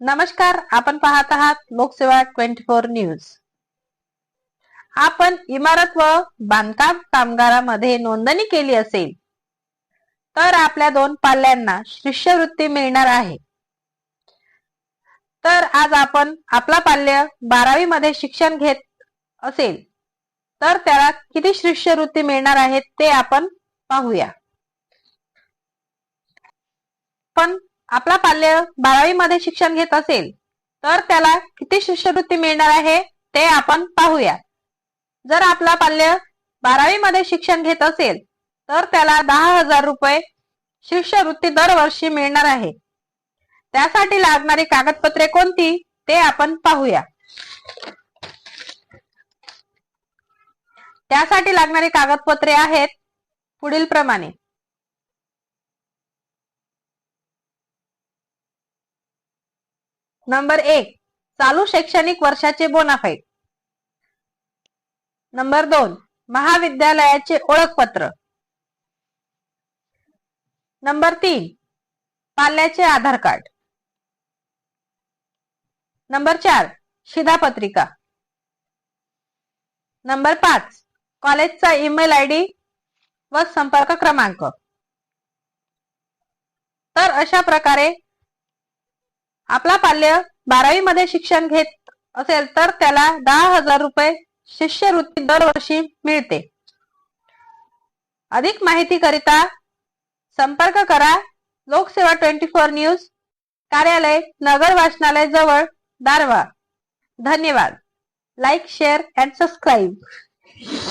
नमस्कार आपण पाहत आहात लोकसेवा ट्वेंटी फोर न्यूज. आपण इमारत व बांधकाम कामगारामध्ये नोंदणी केली असेल तर आपल्या दोन पाल्यांना शिष्यवृत्ती मिळणार आहे. तर आज आपण आपला पाल्य बारावी मध्ये शिक्षण घेत असेल तर त्याला किती शिष्यवृत्ती मिळणार आहे ते आपण पाहूया. पण आपला पाल्य बारावी मध्ये शिक्षण घेत असेल तर त्याला किती शिष्यवृत्ती मिळणार आहे ते आपण पाहूया. जर आपला पाल्य बारावी मध्ये शिक्षण घेत असेल तर त्याला दहा हजार रुपये शिष्यवृत्ती दरवर्षी मिळणार आहे. त्यासाठी लागणारी कागदपत्रे कोणती ते आपण पाहूया. त्यासाठी लागणारी कागदपत्रे आहेत पुढील प्रमाणे नंबर एक चालू शैक्षणिक वर्षाचे बोनाफाईड नंबर दोन महाविद्यालयाचे ओळखपत्र. नंबर तीन पाल्याचे आधार कार्ड. नंबर चार शिधापत्रिका. नंबर पाच कॉलेजचा ईमेल आय डी व संपर्क क्रमांक. तर अशा प्रकारे आपला पाल्य बारावी मध्ये शिक्षण घेत असेल तर त्याला दहा हजार रुपये शिष्यवृत्ती दरवर्षी मिळते. अधिक माहिती करिता संपर्क करा. लोकसेवा ट्वेंटी फोर न्यूज कार्यालय नगर वाचनालय जवळ दारवा धन्यवाद. Like share and subscribe.